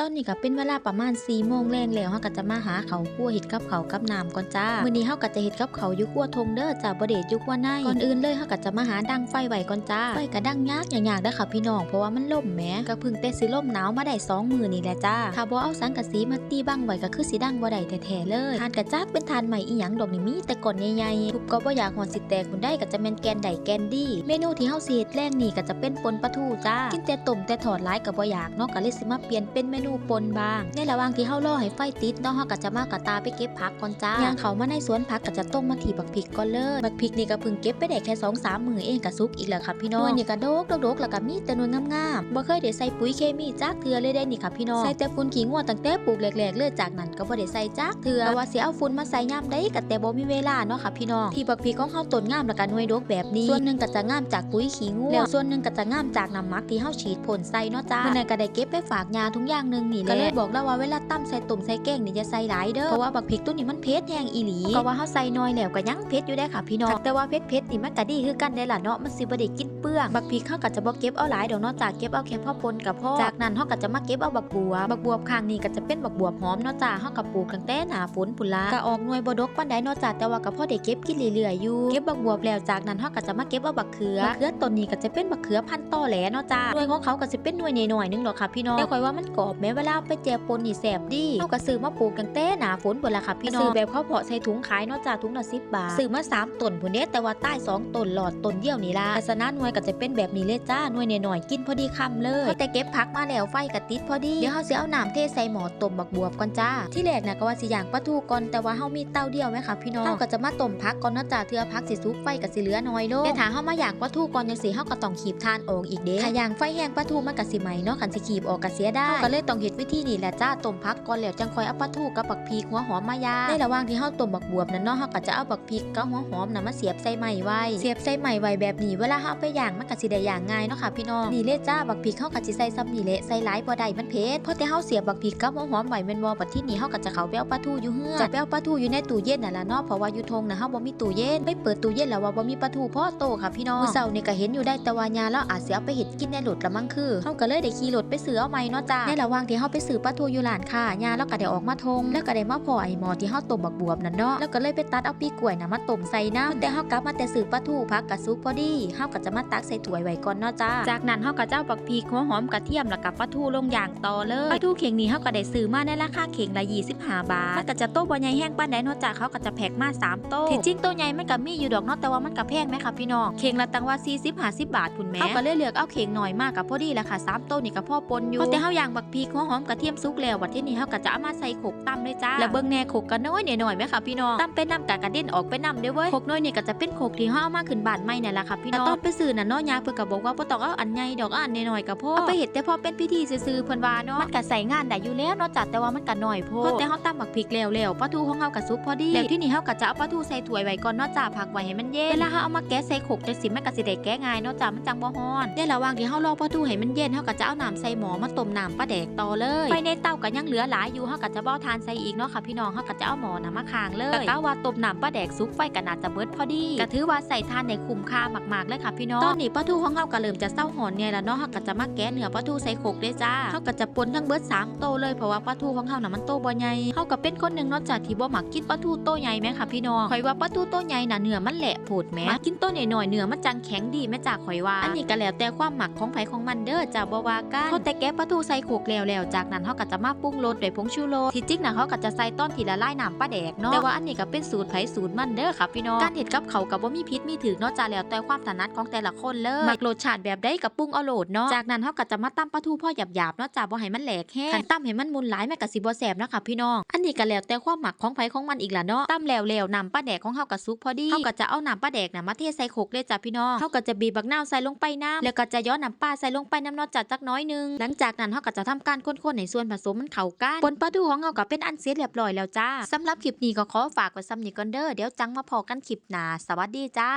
ตอนนี้ก็เป็นเวลาประมาณ4ี่โมงแรงแล้วเฮาก็จะมาหาเขาวคั่วเห็ดกับเขากับน้ำก่อนจ้ามื้อนี้เฮาก็จะเฮ็ดกับเขาอยู่คั่วทงเด้อจ้าบ่ได้อยู่คั่วในก่อนอื่นเลยเฮาก็จะมาหาดังไฟไว้ก่อนจ้าไฟก็ดังยากยากๆเด้อค่ะพี่น้องเพราะว่ามันล่มแหมก็เพิ่งแต่สิล่มหนาวมาได้สองมื้อนี่แหละจ้าถ้าบ่เอาสังกะสีมาตีบังไว้ก็คือสิดังบ่ได้แท้ๆเลยทานกระจักเป็นทานใหม่อีหยังดอกนี่มีแต่ก่อนใหญ่ๆทุบก็บ่อยากหอนสิแตกคุณได้ก็จะแม่นแกนใดแกนดีเมนูที่เฮาสิเฮ็ดแรงนี่ก็จะเป็นปนปลาทูจ้ากินแต่ต้มแต่ทอดหลายก็บ่อยากเนาะก็เลยสิมาเปลี่ยนเป็นเมนูปนบ้าง ในระหว่างที่เฮารอให้ไฟติดเนาะเฮาก็จะมากระตาไปเก็บผักก่อนจ้ายางเขามาในสวนผักก็จะต้มมาที่บักพริกก่อนเลยบักพริกนี่ก็เพิ่งเก็บไปได้แค่2 3มื้อเองก็สุกอีกแล้วค่ะพี่น้องนี่ก็โดกโดกแล้วก็มีแต่นวยงามๆบ่เคยได้ใส่ปุ๋ยเคมีจักเทื่อเลยได้นี่ค่ะพี่น้องใส่แต่ฝุ่นขี้งัวตั้งแต่ปลูกแรกๆเลยจากนั้นก็บ่ได้ใส่จักเทื่อแต่ว่าสิเอาฝุ่นมาใส่ย่ามใดก็แต่บ่มีเวลาเนาะค่ะพี่น้องที่บักพริกของเฮาต้นงามแล้วก็หน่วยดกแบบนี้ ส่วนหนึ่งก็จะงามจากปุ๋ยขี้งัวแล้วส่วนหนึ่งก็จะงามจากน้ำมักที่เฮาฉีดพ่นใส่เนาะจ้าเมื้อนั้นก็ได้เก็บไปฝากยาทุกอย่างนึงนี่แหละก็เลยบอกแล้วว่าเวลาตำใส่ตุ่มใส่แกงนี่อย่าใส่หลายเด้อเพราะว่าบักพริกตัวนี้มันเผ็ดแห้งอีหลีก็ว่าเฮาใส่น้อยแล้วก็ยังเผ็ดอยู่ได้ค่ะพี่น้องแต่ว่าเผ็ดเผ็ดๆนี่มันก็ดีคือกันได้ล่ะเนาะมันสิบ่ได้กิน เปลืองบักพริกเฮาก็จะบ่เก็บเอาหลายดอกเนาะจ้าเก็บเอาแค่พ่อปนกับพ่อจากนั้นเฮาก็จะมาเก็บเอาบักบัวบักบัวข้างนี้ก็จะเป็นบักบัวหอมนาะจ้าเฮาก็ปลูกตั้งแต่หน้าฝนพุ่นละก็ออกหน่วยบ่ดกปานใดนาะจ้าแต่ว่าก็พ่อได้เก็บกินเรื่อยๆอยู่เก็บบักบัวแล้วจากนั้นเฮาก็จะมาเก็บเอาบักเขือบักเขือต้นนี้ก็จะเป็นบักเขือพันธุ์ตอแหลเนาะจ้าหน่วยของเขาก็สิเป็นหน่วยน้อยๆนึงดอกค่ะพี่น้องแต่ข่อยว่ามันกรอบแม้เวลาไปแจวปนนี่แซ่บดีเฮาก็ซื้อมาปลูกตั้งแต่หน้าฝนพุ่นละค่ะพี่น้องซื้อแบบเขาเพาะใส่ถุงขายเนาะจ้าถุงละ10บาทซื้อมาสามต้นพุ่นเด้แต่ว่าใต้สองต้นหลอดต้นเดียวนี่ล่ะลักษณะหน่วยก็จะเป็นแบบนี้เลยจ้าหน่วยน้อยๆกินพอดีคำเลยแต่เก็บผักมาแล้วไฟก็ติดพอดีเดี๋ยวเฮาสิเอาน้ำเทใส่หม้อต้มบักบวบก่อนจ้า ที่แรกนะก็ว่าสิย่างปลาทูก่อนแต่ว่าเฮามีเต้าเดียวไหมคะพี่น้องเฮาก็จะมาต้มผักก่อนนะจ้าเทือผักสิสุกไฟก็สิเหลือน้อยลงแต่ถ้าเฮามาย่างปลาทูก่อนจังซี่เฮาก็ต้องขีบทานออกอีกเด้ถ้าย่างไฟแห้งปลาทูมันก็สิไหมเนาะคันสิขีบออกก็เสียได้เฮาก็เลยต้องเฮ็ดวิธีนี้แหละจ้าต้มผักก่อนแล้วจังคอยเอาปลาทูกับบักพริกหัวหอมมายาในระหว่างที่เฮาต้มบักบวบนั่นเนาะเฮาก็จะเอาบักพริกกับหัวหอมน่ะมาเสียบใส่ไม้ไว้เสียบใส่ไม้ไว้แบบนี้เวลาเฮาไปยางมันก็สิได้อย่างง่ายเนาะค่ะพี่น้องนี่เลยจ้าบักพริกเฮาก็สิใส่ซ้ำนี่แหละใส่หลายบ่ได้มันเผ็ดพอแต่เฮาเสียบบักพริกกับหัวหอมไว้แม่นบ่บัดที่นี่เฮาก็จะเข้าไปเอาปลาทูอยู่เฮือนจะไปเอาปลาทูอยู่ในตู้เย็นน่ะล่ะเนาะเพราะว่าอยู่ทงน่ะเฮาบ่มีตู้เย็นไปเปิดตู้เย็นแล้วว่าบ่มีปลาทูพ่อโตค่ะพี่น้องมื้อเช้านี่ก็เห็นอยู่ได้แต่ว่ายาแล้วอาจสิเอาไปเฮ็ดกินในรถละมั้งคือเฮาก็เลยได้ขี่รถไปซื้อเอาใหม่เนาะจ้าในระหว่างที่เฮาไปซื้อปลาทูอยู่ร้านค้ายาแล้วก็ได้ออกมาทงแล้วก็ได้มาพอไอ้หมอที่เฮาต้มบักบวบนั่นเนาะแล้วก็เลยไปตัดเอาปีกล้วยน่ะมาต้มใส่น้ำแต่เฮากลับมาแต่ซื้อปลาทูพักกะซุกพอดีเฮาก็จะมาตักใส่ถ้วยไว้ก่อนเนาะจ้า จากนั้นเฮาก็จะเอาบักพริกหัวหอมกระเทียมแล้วก็ปลาทูลงอย่างต่อเลยปลาทูเข่งนี้เฮาก็ได้ซื้อมาในราคาเข่งละ25 บาทมันก็จะโตบ่ใหญ่แห้งปานใดเนาะจ้าเขาก็จะแพ็คมาสามโตที่จริงโตใหญ่มันก็มีอยู่ดอกเนาะแต่ว่ามันก็แพงไหมคะพี่น้องเข่งละตังว่า 40 50 บาทพุ่นแหม่เฮาก็เลยเลือกเอาเข่งหน่อยมากกับพอดีแหละค่ะสามโตนี่ก็พอปนอยู่พอแต่เฮาย่างบักพริกหัวหอมกระเทียมสุกแล้วบัดทีนี้เฮาก็จะเอามาใส่โขกตำเลยจ้าแล้วเบิ่งแน่โขกก็น้อยหน่อยๆไหมคะพี่น้องตำเป็นน้ำกะกระเด็นออกไปน้ำเด้อเว้ยโขกน้อยนี่ก็จะเป็นโขกที่เฮาเอามาขึ้นบ้านใหม่นี่แหละค่ะพี่น้องตอนไปซื้อน่ะเนาะยาเพิ่นก็บอกว่าบ่ต้องเอาอันใหญ่ดอกเอาอันน้อยๆก็พอเอาไปเฮ็ดแต่พอเป็นพิธีซื่อๆเพิ่นว่าเนาะมันก็ใส่งานได้อยู่แล้วเนาะจ้ะแต่ว่ามันก็น้อยโพดพอแต่เฮาตำบักพริกแล้วแล้วปลาทูของเฮาก็สุกพอดีแล้วที่นี่เฮาก็จะเอาปลาทูใส่ถ้วยไว้ก่อนเนาะจ้ะพักไว้ให้มันเย็นเวลาเฮาเอามาแกะใส่โขกจังสิมันก็สิได้แกะง่ายเนาะจ้ะมันจังบ่ฮ้อนในระหว่างที่เฮารอปลาทูให้มันเย็นเฮาก็จะเอาน้ำใส่หม้อมาต้มน้ำปลาแดกต่อเลยไฟในเตาก็ยังเหลือหลายอยู่เฮาก็จะบ่ทานใส่อีกเนาะค่ะพี่น้องเฮาก็จะเอาหม้อน่ะมาค้างเลยก็ว่าต้มน้ำปลาแดกสุกไฟก็น่าจะเบิดพอดีก็ถือว่าใส่ทานได้คุ้มค่ามากๆเลยค่ะพี่น้องตอนนี้ปลาทูของเฮาก็เริ่มจะเศร้าหอนเนี่ยแล้วเนาะเฮาก็จะมาแกะเนื้อปลาทูใส่โขกเด้จ้าเฮาก็จะปนทั้งเบิดสามโตเลยเพราะว่าปลาทูของเฮาน่ะมันโตบ่ใหญ่เฮาก็เป็นคนหนึ่งนาะจากที่บ่มักกินปลาทูโตใหญ่แม่ค่ะพี่น้องข่อยว่าปลาทูโตใหญ่น่ะเนื้อมันแหละโผดแม่กินโตหน้อยๆเนื้อมันจังแข็งดีแม่จ้าข่อยว่าอันนี้ก็แล้วแต่ความหมักของไผของมันเด้อจ้าบ่ว่ากันเขาแต่แกะปลาทูใส่โขกแล้วแล้วจากนั้นเฮาก็จะมาปรุงรสด้วยผงชูรสที่จริงน่ะเฮาก็จะใส่ต้นทีละลายน้ำปลาแดกเนาะแต่ว่าอันนี้ก็เป็นสูตรไผสูตรมันเด้อค่ะพี่น้องการเฮ็ดกับเขาก็บ่มีพิษมีถือเนาะจ้าแล้วแต่ความถนัดของแต่ละคนเลยมักรสชาติแบบใดก็ปรุงเอาโหลดเนาะจากนั้นเฮาก็จะมาตำปลาทูพอหยาบๆเนาะจ้าบ่ให้มันแหลกแห้งคันตำให้มันมุนหลายแม่ก็สิบ่แซ่บเนาะค่ะพี่น้องอันนี้ก็แล้วแต่ความหมักของไผของมันอีกล่ะเนาะตำแล้วแล้วน้ำปลาแดกของเฮาก็สุกพอดีเฮาก็จะเอาน้ำปลาแดกน่ะมาเทใส่โขกเลยจ้าพี่น้องเฮาก็จะบีบบักนาวใส่ลงไปน้ำแล้วก็จะย้อนน้ำปลาใส่ลงไปน้ำเนาะจ้าจักน้อยหนึงหลังจากนั้นเฮาก็จะทำการคนๆให้ส่วนผสมมันเข้ากันปนปลาทูของเฮาก็เป็นอันเสร็จเรียบร้อยแล้วจ้าสำหรับคลิปนี้ก็ขอฝากไว้ซ้ำนี้ก่อนเด้อเดี๋ยวจังมาพอกันคลิปหน้าสวัสดีจ้า